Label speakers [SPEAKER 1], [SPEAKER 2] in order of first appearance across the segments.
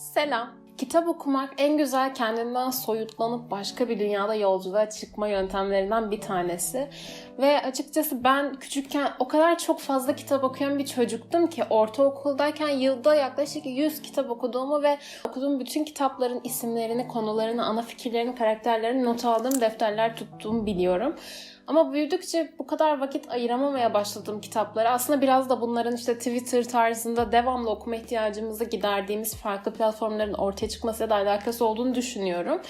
[SPEAKER 1] Selam. Kitap okumak en güzel kendinden soyutlanıp başka bir dünyada yolculuğa çıkma yöntemlerinden bir tanesi. Ve açıkçası ben küçükken o kadar çok fazla kitap okuyan bir çocuktum ki ortaokuldayken yılda yaklaşık 100 kitap okuduğumu ve okuduğum bütün kitapların isimlerini, konularını, ana fikirlerini, karakterlerini not aldığım defterler tuttuğumu biliyorum. Ama büyüdükçe bu kadar vakit ayıramamaya başladığım kitaplara aslında biraz da bunların işte Twitter tarzında devamlı okuma ihtiyacımızı giderdiğimiz farklı platformların ortaya çıkmasıyla da alakası olduğunu düşünüyorum.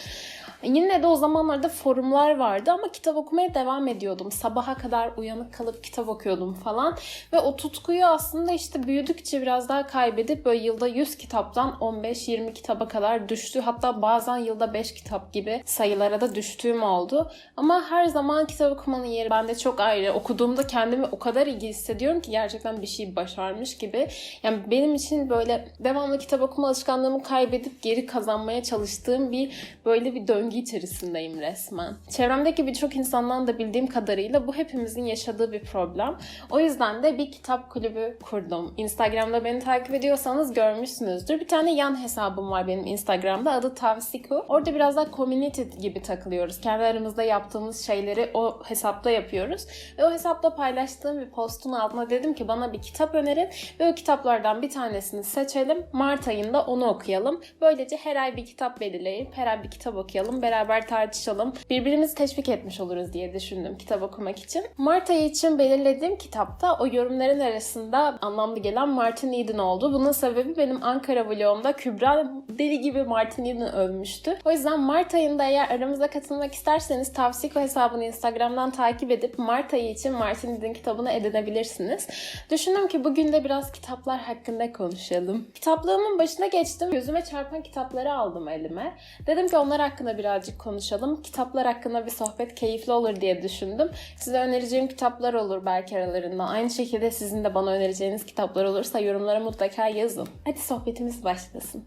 [SPEAKER 1] Yine de o zamanlarda forumlar vardı ama kitap okumaya devam ediyordum. Sabaha kadar uyanık kalıp kitap okuyordum falan. Ve o tutkuyu aslında işte büyüdükçe biraz daha kaybedip böyle yılda 100 kitaptan 15-20 kitaba kadar düştü. Hatta bazen yılda 5 kitap gibi sayılara da düştüğüm oldu. Ama her zaman kitap okumanın yeri bende çok ayrı. Okuduğumda kendimi o kadar iyi hissediyorum ki gerçekten bir şey başarmış gibi. Yani benim için böyle devamlı kitap okuma alışkanlığımı kaybedip geri kazanmaya çalıştığım bir böyle bir döngü içerisindeyim resmen. Çevremdeki birçok insandan da bildiğim kadarıyla bu hepimizin yaşadığı bir problem. O yüzden de bir kitap kulübü kurdum. Instagram'da beni takip ediyorsanız görmüşsünüzdür. Bir tane yan hesabım var benim Instagram'da. Adı Tavsiku. Orada biraz daha community gibi takılıyoruz. Kendi aramızda yaptığımız şeyleri o hesapta yapıyoruz. Ve o hesapta paylaştığım bir postun altına dedim ki bana bir kitap önerin ve o kitaplardan bir tanesini seçelim. Mart ayında onu okuyalım. Böylece her ay bir kitap belirleyip her ay bir kitap okuyalım. Beraber tartışalım. Birbirimizi teşvik etmiş oluruz diye düşündüm kitap okumak için. Mart ayı için belirlediğim kitapta o yorumların arasında anlamlı gelen Martin Eden oldu. Bunun sebebi benim Ankara vlogumda Kübra deli gibi Martin Eden övmüştü. O yüzden Mart ayında eğer aramıza katılmak isterseniz Tavsiko hesabını Instagram'dan takip edip Mart ayı için Martin Eden kitabını edinebilirsiniz. Düşündüm ki bugün de biraz kitaplar hakkında konuşalım. Kitaplığımın başına geçtim. Gözüme çarpan kitapları aldım elime. Dedim ki onlar hakkında birazcık konuşalım. Kitaplar hakkında bir sohbet keyifli olur diye düşündüm. Size önereceğim kitaplar olur belki aralarında. Aynı şekilde sizin de bana önereceğiniz kitaplar olursa yorumlara mutlaka yazın. Hadi sohbetimiz başlasın.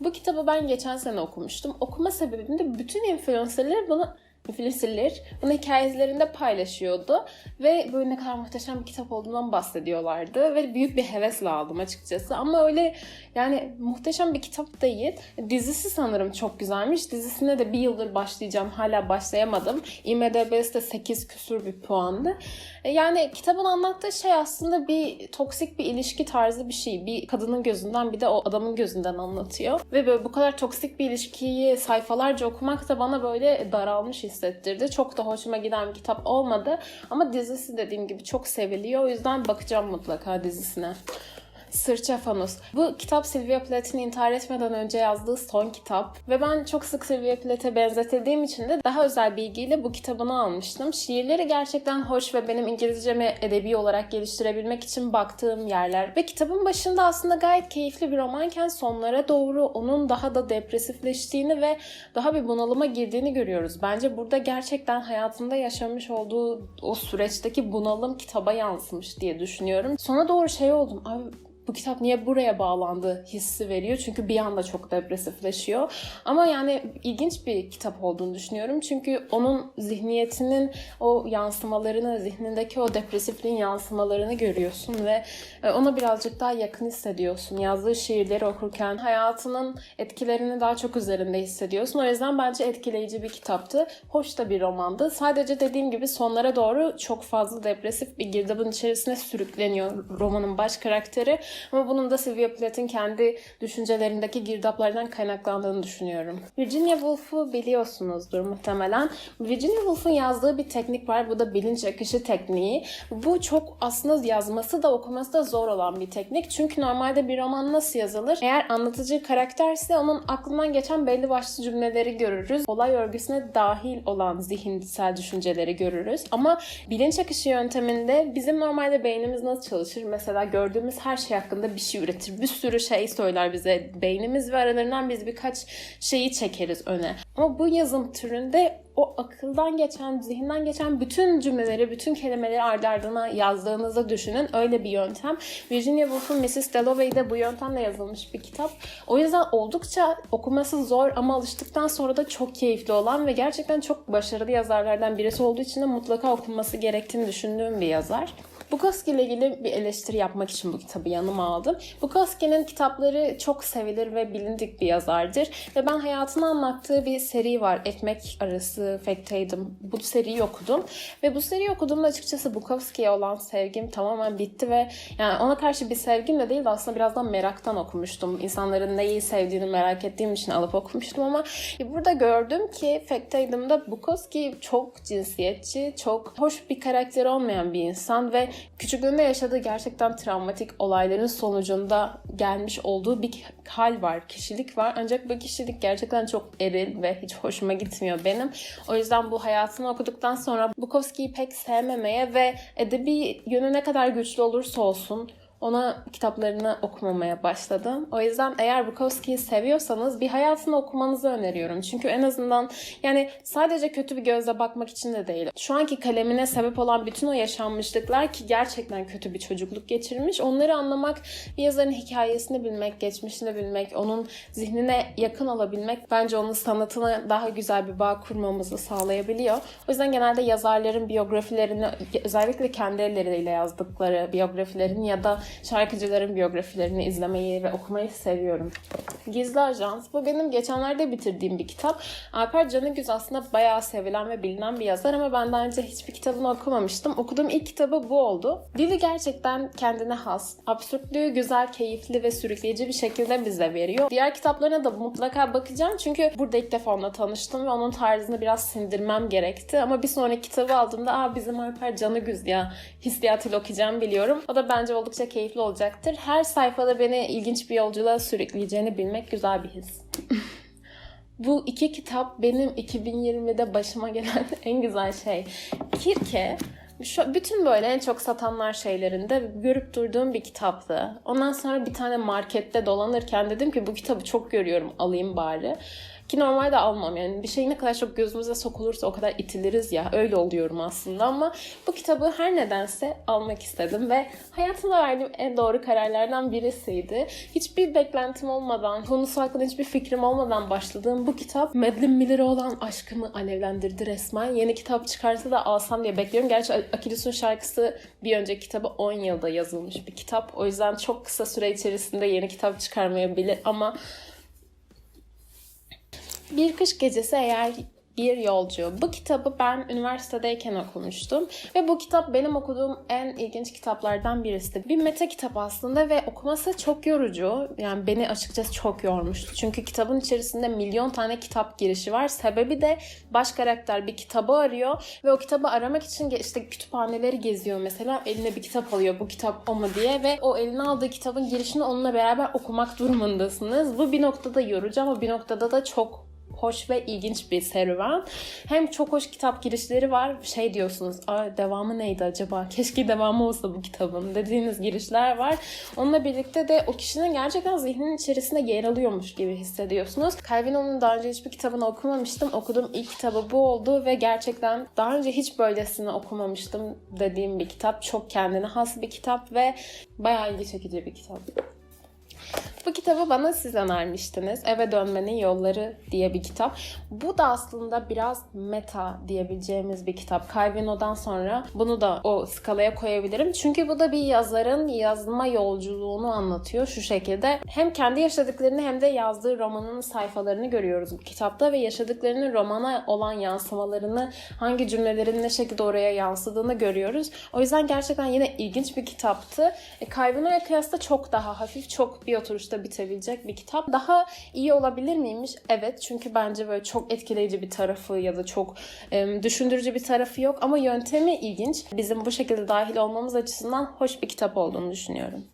[SPEAKER 1] Bu kitabı ben geçen sene okumuştum. Okuma sebebim de bütün influencerlar bunu influencerlar bunu hikayelerinde paylaşıyordu ve böyle ne kadar muhteşem bir kitap olduğundan bahsediyorlardı ve büyük bir hevesle aldım açıkçası ama öyle yani muhteşem bir kitap değil. Dizisi sanırım çok güzelmiş. Dizisine de bir yıldır başlayacağım. Hala başlayamadım. IMDb'si de 8 küsur bir puandı. E, Yani kitabın anlattığı şey aslında bir toksik bir ilişki tarzı bir şey. Bir kadının gözünden bir de o adamın gözünden anlatıyor. Ve böyle bu kadar toksik bir ilişkiyi sayfalarca okumak da bana böyle daralmış hissettirdi. Çok da hoşuma giden bir kitap olmadı. Ama dizisi dediğim gibi çok seviliyor. O yüzden bakacağım mutlaka dizisine. Sırça Fanus. Bu kitap Sylvia Plath'in intihar etmeden önce yazdığı son kitap. Ve ben çok sık Sylvia Plath'e benzetildiğim için de daha özel bilgiyle bu kitabını almıştım. Şiirleri gerçekten hoş ve benim İngilizcemi edebi olarak geliştirebilmek için baktığım yerler. Ve kitabın başında aslında gayet keyifli bir romanken sonlara doğru onun daha da depresifleştiğini ve daha bir bunalıma girdiğini görüyoruz. Bence burada gerçekten hayatında yaşamış olduğu o süreçteki bunalım kitaba yansımış diye düşünüyorum. Sona doğru şey oldum. Abi bu kitap niye buraya bağlandı hissi veriyor. Çünkü bir anda çok depresifleşiyor. Ama yani ilginç bir kitap olduğunu düşünüyorum. Çünkü onun zihniyetinin o yansımalarını, zihnindeki o depresifliğin yansımalarını görüyorsun ve e, ona birazcık daha yakın hissediyorsun. Yazdığı şiirleri okurken hayatının etkilerini daha çok üzerinde hissediyorsun. O yüzden bence etkileyici bir kitaptı. Hoş da bir romandı. Sadece dediğim gibi sonlara doğru çok fazla depresif bir girdabın içerisine sürükleniyor romanın baş karakteri. Ama bunun da Sylvia Plath'in kendi düşüncelerindeki girdaplardan kaynaklandığını düşünüyorum. Virginia Woolf'u biliyorsunuzdur muhtemelen. Virginia Woolf'un yazdığı bir teknik var. Bu da bilinç akışı tekniği. Bu çok aslında yazması da okuması da zor olan bir teknik. Çünkü normalde bir roman nasıl yazılır? Eğer anlatıcı karakterse onun aklından geçen belli başlı cümleleri görürüz. Olay örgüsüne dahil olan zihinsel düşünceleri görürüz. Ama bilinç akışı yönteminde bizim normalde beynimiz nasıl çalışır? Mesela gördüğümüz her şey hakkında bir şey üretir. Bir sürü şey söyler bize beynimiz ve aralarından biz birkaç şeyi çekeriz öne. Ama bu yazım türünde o akıldan geçen, zihinden geçen bütün cümleleri, bütün kelimeleri ardı ardına yazdığınızda düşünün. Öyle bir yöntem. Virginia Woolf'un Mrs. Dalloway de bu yöntemle yazılmış bir kitap. O yüzden oldukça okuması zor ama alıştıktan sonra da çok keyifli olan ve gerçekten çok başarılı yazarlardan birisi olduğu için de mutlaka okunması gerektiğini düşündüğüm bir yazar. Bukowski ile ilgili bir eleştiri yapmak için bu kitabı yanıma aldım. Bukowski'nin kitapları çok sevilir ve bilindik bir yazardır. Ve ben hayatını anlattığı bir seri var. Ekmek Arası, Factotum. Bu seriyi okudum. Ve bu seriyi okuduğumda açıkçası Bukowski'ye olan sevgim tamamen bitti ve yani ona karşı bir sevgim de değil de aslında birazdan meraktan okumuştum. İnsanların neyi sevdiğini merak ettiğim için alıp okumuştum ama burada gördüm ki Factotum'da Bukowski çok cinsiyetçi, çok hoş bir karakter olmayan bir insan ve küçüklüğünde yaşadığı gerçekten travmatik olayların sonucunda gelmiş olduğu bir hal var, kişilik var. Ancak bu kişilik gerçekten çok eril ve hiç hoşuma gitmiyor benim. O yüzden bu hayatını okuduktan sonra Bukowski'yi pek sevmemeye ve edebi yönü ne kadar güçlü olursa olsun ona kitaplarını okumamaya başladım. O yüzden eğer Bukowski'yi seviyorsanız bir hayatını okumanızı öneriyorum. Çünkü en azından yani sadece kötü bir gözle bakmak için de değil. Şu anki kalemine sebep olan bütün o yaşanmışlıklar ki gerçekten kötü bir çocukluk geçirmiş. Onları anlamak, bir yazarın hikayesini bilmek, geçmişini bilmek, onun zihnine yakın olabilmek bence onun sanatına daha güzel bir bağ kurmamızı sağlayabiliyor. O yüzden genelde yazarların biyografilerini özellikle kendi elleriyle yazdıkları biyografilerini ya da şarkıcıların biyografilerini izlemeyi ve okumayı seviyorum. Gizli Ajans. Bu benim geçenlerde bitirdiğim bir kitap. Alper Canıgüz aslında bayağı sevilen ve bilinen bir yazar ama ben daha önce hiçbir kitabını okumamıştım. Okuduğum ilk kitabı bu oldu. Dili gerçekten kendine has. Absürtlüğü güzel, keyifli ve sürükleyici bir şekilde bize veriyor. Diğer kitaplarına da mutlaka bakacağım çünkü burada ilk defa onunla tanıştım ve onun tarzını biraz sindirmem gerekti. Ama bir sonraki kitabı aldığımda aa bizim Alper Canıgüz ya hissiyatıyla okuyacağım biliyorum. O da bence oldukça keyifli olacaktır. Her sayfada beni ilginç bir yolculuğa sürükleyeceğini bilmek güzel bir his. Bu iki kitap benim 2020'de başıma gelen en güzel şey. Kirke şu, bütün böyle en çok satanlar şeylerinde görüp durduğum bir kitaptı. Ondan sonra bir tane markette dolanırken dedim ki bu kitabı çok görüyorum alayım bari. Ki normalde almam yani bir şey ne kadar çok gözümüze sokulursa o kadar itiliriz ya öyle oluyorum aslında ama bu kitabı her nedense almak istedim ve hayatımda verdiğim en doğru kararlardan birisiydi. Hiçbir beklentim olmadan, konusu hakkında hiçbir fikrim olmadan başladığım bu kitap Madeline Miller'e olan aşkımı alevlendirdi resmen. Yeni kitap çıkarsa da alsam diye bekliyorum. Gerçi Akilis'in şarkısı bir önceki kitabı 10 yılda yazılmış bir kitap. O yüzden çok kısa süre içerisinde yeni kitap çıkarmayabilir ama bir kış gecesi eğer bir yolcu. Bu kitabı ben üniversitedeyken okumuştum ve bu kitap benim okuduğum en ilginç kitaplardan birisi. Bir meta kitap aslında ve okuması çok yorucu. Yani beni açıkçası çok yormuştu. Çünkü kitabın içerisinde milyon tane kitap girişi var. Sebebi de baş karakter bir kitabı arıyor ve o kitabı aramak için işte kütüphaneleri geziyor mesela. Eline bir kitap alıyor bu kitap o mu diye ve o eline aldığı kitabın girişini onunla beraber okumak durumundasınız. Bu bir noktada yorucu ama bir noktada da çok hoş ve ilginç bir serüven. Hem çok hoş kitap girişleri var. Şey diyorsunuz, Aa, devamı neydi acaba? Keşke devamı olsa bu kitabın dediğiniz girişler var. Onunla birlikte de o kişinin gerçekten zihninin içerisinde yer alıyormuş gibi hissediyorsunuz. Calvino'nun daha önce hiçbir kitabını okumamıştım. Okuduğum ilk kitabı bu oldu ve gerçekten daha önce hiç böylesini okumamıştım dediğim bir kitap. Çok kendine has bir kitap ve bayağı ilgi çekici bir kitap. Bu kitabı bana siz önermiştiniz. Eve Dönmenin Yolları diye bir kitap. Bu da aslında biraz meta diyebileceğimiz bir kitap. Calvino'dan sonra bunu da o skalaya koyabilirim. Çünkü bu da bir yazarın yazma yolculuğunu anlatıyor şu şekilde. Hem kendi yaşadıklarını hem de yazdığı romanın sayfalarını görüyoruz bu kitapta ve yaşadıklarının romana olan yansımalarını, hangi cümlelerin ne şekilde oraya yansıdığını görüyoruz. O yüzden gerçekten yine ilginç bir kitaptı. E, Calvino'ya kıyasla çok daha hafif, çok bir oturuşta bitebilecek bir kitap. Daha iyi olabilir miymiş? Evet. Çünkü bence böyle çok etkileyici bir tarafı ya da çok e, düşündürücü bir tarafı yok. Ama yöntemi ilginç. Bizim bu şekilde dahil olmamız açısından hoş bir kitap olduğunu düşünüyorum.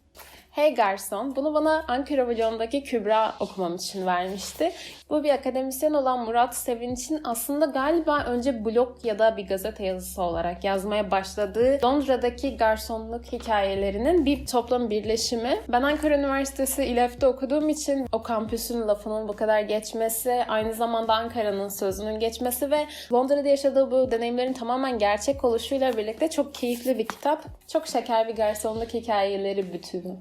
[SPEAKER 1] Hey Garson, bunu bana Ankara Vlog'undaki Kübra okumam için vermişti. Bu bir akademisyen olan Murat Sevinç'in aslında galiba önce blog ya da bir gazete yazısı olarak yazmaya başladığı Londra'daki garsonluk hikayelerinin bir toplam birleşimi. Ben Ankara Üniversitesi İLEF'te okuduğum için o kampüsün lafının bu kadar geçmesi, aynı zamanda Ankara'nın sözünün geçmesi ve Londra'da yaşadığı bu deneyimlerin tamamen gerçek oluşuyla birlikte çok keyifli bir kitap. Çok şeker bir garsonluk hikayeleri bütünü.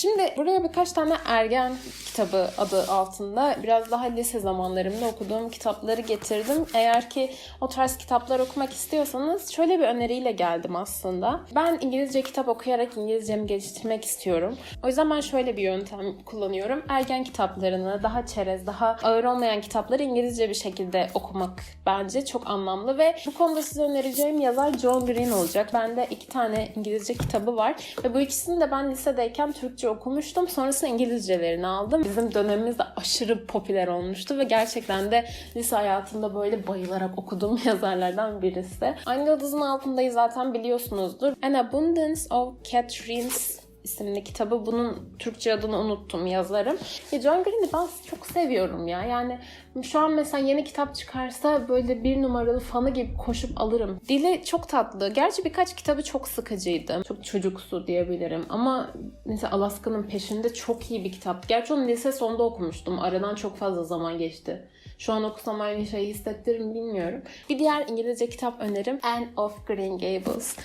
[SPEAKER 1] Şimdi buraya birkaç tane ergen kitabı adı altında biraz daha lise zamanlarımda okuduğum kitapları getirdim. Eğer ki o tarz kitaplar okumak istiyorsanız şöyle bir öneriyle geldim aslında. Ben İngilizce kitap okuyarak İngilizcemi geliştirmek istiyorum. O yüzden ben şöyle bir yöntem kullanıyorum. Ergen kitaplarını, daha çerez, daha ağır olmayan kitapları İngilizce bir şekilde okumak bence çok anlamlı ve bu konuda size önereceğim yazar John Green olacak. Bende iki tane İngilizce kitabı var ve bu ikisini de ben lisedeyken Türkçe okumuştum. Sonrasında İngilizcelerini aldım. Bizim dönemimizde aşırı popüler olmuştu ve gerçekten de lise hayatımda böyle bayılarak okuduğum yazarlardan birisi. Aynı yıldızın altındayı zaten biliyorsunuzdur. An Abundance of Catherine's isimli kitabı. Bunun Türkçe adını unuttum yazarım. Ya John Green'i ben çok seviyorum ya. Yani şu an mesela yeni kitap çıkarsa böyle bir numaralı fanı gibi koşup alırım. Dili çok tatlı. Gerçi birkaç kitabı çok sıkıcıydı. Çok çocuksu diyebilirim. Ama mesela Alaska'nın peşinde çok iyi bir kitap. Gerçi onu lise sonunda okumuştum. Aradan çok fazla zaman geçti. Şu an okusam aynı şeyi hissettirir mi bilmiyorum. Bir diğer İngilizce kitap önerim Anne of Green Gables.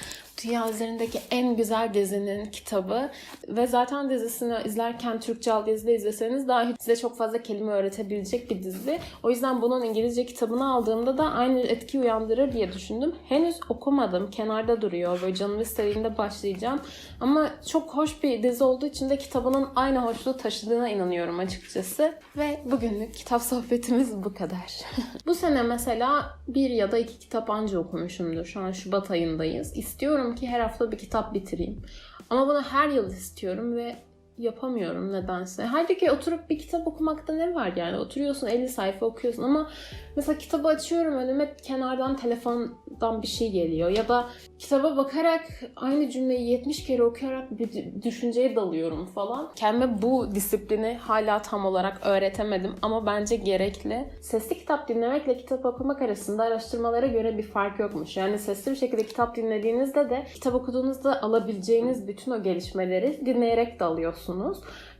[SPEAKER 1] Dünya üzerindeki en güzel dizinin kitabı ve zaten dizisini izlerken Türkçe altyazıda izleseniz dahi size çok fazla kelime öğretebilecek bir dizi. O yüzden bunun İngilizce kitabını aldığımda da aynı etki uyandırır diye düşündüm. Henüz okumadım. Kenarda duruyor. Böyle canım istediğinde başlayacağım. Ama çok hoş bir dizi olduğu için de kitabının aynı hoşluğu taşıdığına inanıyorum açıkçası. Ve bugünlük kitap sohbetimiz bu kadar. bu sene mesela bir ya da iki kitap anca okumuşumdur. Şu an Şubat ayındayız. İstiyorum ki her hafta bir kitap bitireyim. Ama bunu her yıl istiyorum ve yapamıyorum nedense. Halbuki oturup bir kitap okumakta ne var yani? Oturuyorsun 50 sayfa okuyorsun ama mesela kitabı açıyorum önüme kenardan telefondan bir şey geliyor ya da kitaba bakarak aynı cümleyi 70 kere okuyarak bir düşünceye dalıyorum falan. Kendime bu disiplini hala tam olarak öğretemedim ama bence gerekli. Sesli kitap dinlemekle kitap okumak arasında araştırmalara göre bir fark yokmuş. Yani sesli bir şekilde kitap dinlediğinizde de kitap okuduğunuzda alabileceğiniz bütün o gelişmeleri dinleyerek de alıyorsunuz.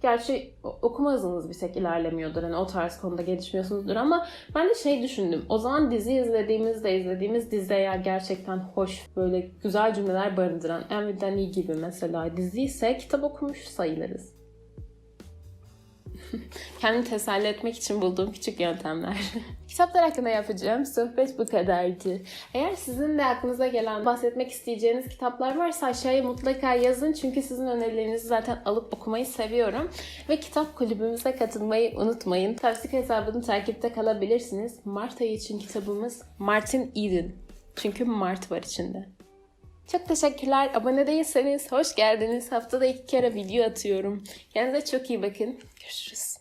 [SPEAKER 1] Gerçi okuma hızınız bir tek ilerlemiyordur. Hani o tarz konuda gelişmiyorsunuzdur ama ben de şey düşündüm. O zaman dizi izlediğimizde izlediğimiz dizi eğer gerçekten hoş böyle güzel cümleler barındıran Envy Dani gibi mesela dizi ise kitap okumuş sayılırız. Kendimi teselli etmek için bulduğum küçük yöntemler. Kitaplar hakkında yapacağım sohbet bu kadardı. Eğer sizin de aklınıza gelen bahsetmek isteyeceğiniz kitaplar varsa aşağıya mutlaka yazın. Çünkü sizin önerilerinizi zaten alıp okumayı seviyorum. Ve kitap kulübümüze katılmayı unutmayın. Tavsik hesabını takipte kalabilirsiniz. Mart ayı için kitabımız Martin Eden. Çünkü Mart var içinde. Çok teşekkürler. Abone değilseniz hoş geldiniz. Haftada iki kere video atıyorum. Kendinize çok iyi bakın. Görüşürüz.